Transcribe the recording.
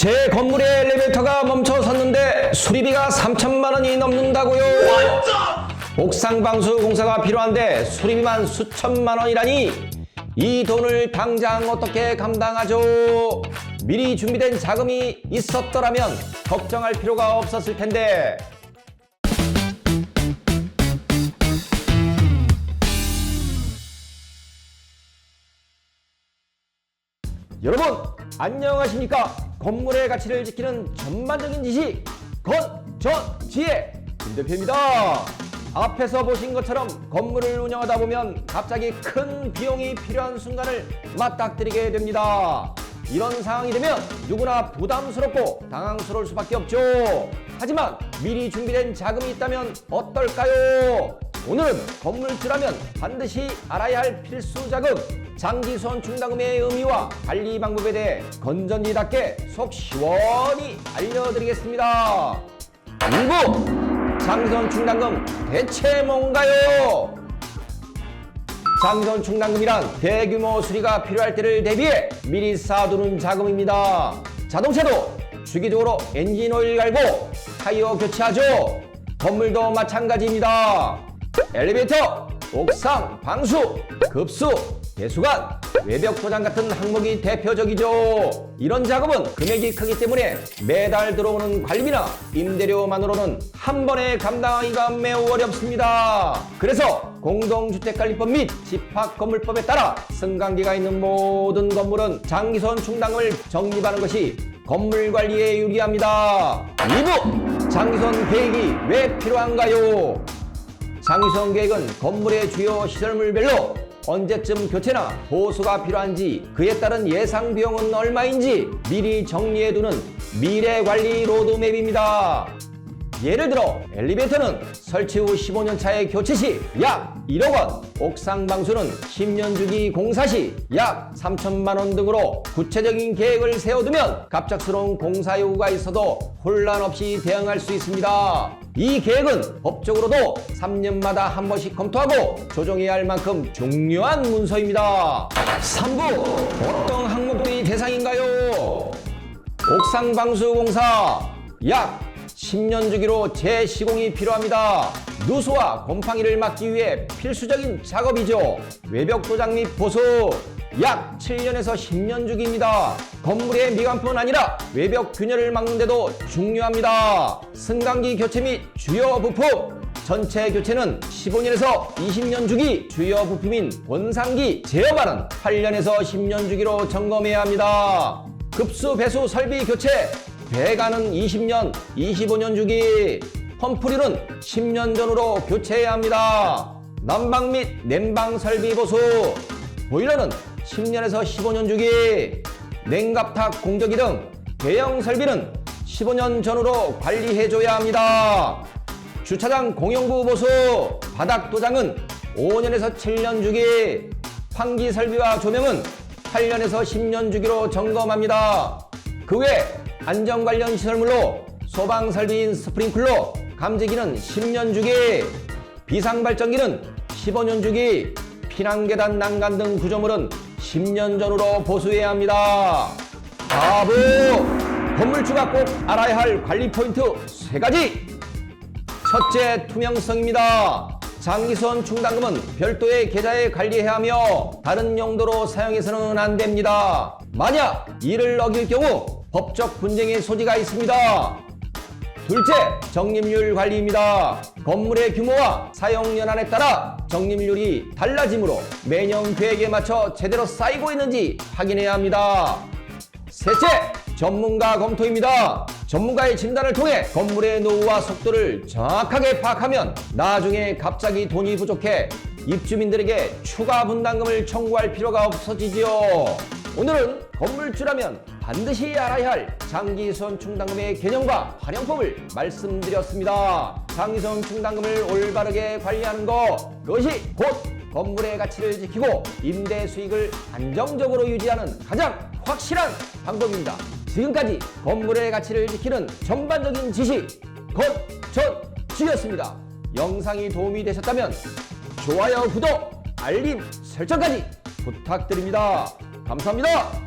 제 건물에 엘리베이터가 멈춰 섰는데 수리비가 3천만 원이 넘는다고요. 옥상 방수 공사가 필요한데 수리비만 수천만 원이라니 이 돈을 당장 어떻게 감당하죠? 미리 준비된 자금이 있었더라면 걱정할 필요가 없었을 텐데. 여러분 안녕하십니까 건물의 가치를 지키는 전반적인 지식 건전지혜. 김 대표입니다. 앞에서 보신 것처럼 건물을 운영하다 보면 갑자기 큰 비용이 필요한 순간을 맞닥뜨리게 됩니다. 이런 상황이 되면 누구나 부담스럽고 당황스러울 수밖에 없죠. 하지만 미리 준비된 자금이 있다면 어떨까요? 오늘은 건물주라면 반드시 알아야 할 필수 자금 장기손 충당금의 의미와 관리 방법에 대해 건전지답게 속 시원히 알려드리겠습니다. 1부 장기손 충당금 대체 뭔가요? 장기손 충당금이란 대규모 수리가 필요할 때를 대비해 미리 쌓아두는 자금입니다. 자동차도 주기적으로 엔진 오일 갈고 타이어 교체하죠. 건물도 마찬가지입니다. 엘리베이터, 옥상, 방수, 급수, 배수관, 외벽 도장 같은 항목이 대표적이죠. 이런 작업은 금액이 크기 때문에 매달 들어오는 관리비나 임대료만으로는 한 번에 감당하기가 매우 어렵습니다. 그래서 공동주택관리법 및 집합건물법에 따라 승강기가 있는 모든 건물은 장기선 충당금을 적립하는 것이 건물 관리에 유리합니다. 2부 장기선 계획이 왜 필요한가요? 장기성 계획은 건물의 주요 시설물별로 언제쯤 교체나 보수가 필요한지 그에 따른 예상 비용은 얼마인지 미리 정리해두는 미래 관리 로드맵입니다. 예를 들어 엘리베이터는 설치 후 15년 차의 교체 시 약 1억 원, 옥상 방수는 10년 주기 공사 시 약 3천만 원 등으로 구체적인 계획을 세워두면 갑작스러운 공사 요구가 있어도 혼란 없이 대응할 수 있습니다. 이 계획은 법적으로도 3년마다 한 번씩 검토하고 조정해야 할 만큼 중요한 문서입니다. 3부 어떤 항목들이 대상인가요? 옥상 방수 공사 약 10년 주기로 재시공이 필요합니다. 누수와 곰팡이를 막기 위해 필수적인 작업이죠. 외벽 도장 및 보수 약 7년에서 10년 주기입니다. 건물의 미관뿐 아니라 외벽 균열을 막는데도 중요합니다. 승강기 교체 및 주요 부품 전체 교체는 15년에서 20년 주기, 주요 부품인 본상기 제어반은 8년에서 10년 주기로 점검해야 합니다. 급수 배수 설비 교체 배관은 20년, 25년 주기, 펌프류는 10년 전으로 교체해야 합니다. 난방 및 냉방 설비 보수, 보일러는 10년에서 15년 주기, 냉갑탑 공조기 등 대형 설비는 15년 전으로 관리해줘야 합니다. 주차장 공용부 보수, 바닥 도장은 5년에서 7년 주기, 환기 설비와 조명은 8년에서 10년 주기로 점검합니다. 그 외 안전 관련 시설물로 소방 설비인 스프링클러, 감지기는 10년 주기, 비상 발전기는 15년 주기, 피난 계단 난간 등 구조물은 10년 전으로 보수해야 합니다. 바보 건물주가 꼭 알아야 할 관리 포인트 세 가지. 첫째, 투명성입니다. 장기선 충당금은 별도의 계좌에 관리해야 하며 다른 용도로 사용해서는 안 됩니다. 만약 이를 어길 경우 법적 분쟁의 소지가 있습니다. 둘째, 적립률 관리입니다. 건물의 규모와 사용 연한에 따라 적립률이 달라지므로 매년 계획에 맞춰 제대로 쌓이고 있는지 확인해야 합니다. 셋째, 전문가 검토입니다. 전문가의 진단을 통해 건물의 노후와 속도를 정확하게 파악하면 나중에 갑자기 돈이 부족해 입주민들에게 추가 분담금을 청구할 필요가 없어지지요. 오늘은 건물주라면 반드시 알아야 할 장기선 충당금의 개념과 활용법을 말씀드렸습니다. 장기선 충당금을 올바르게 관리하는 것, 그것이 곧 건물의 가치를 지키고 임대 수익을 안정적으로 유지하는 가장 확실한 방법입니다. 지금까지 건물의 가치를 지키는 전반적인 지식 건전지였습니다. 영상이 도움이 되셨다면 좋아요, 구독, 알림 설정까지 부탁드립니다. 감사합니다.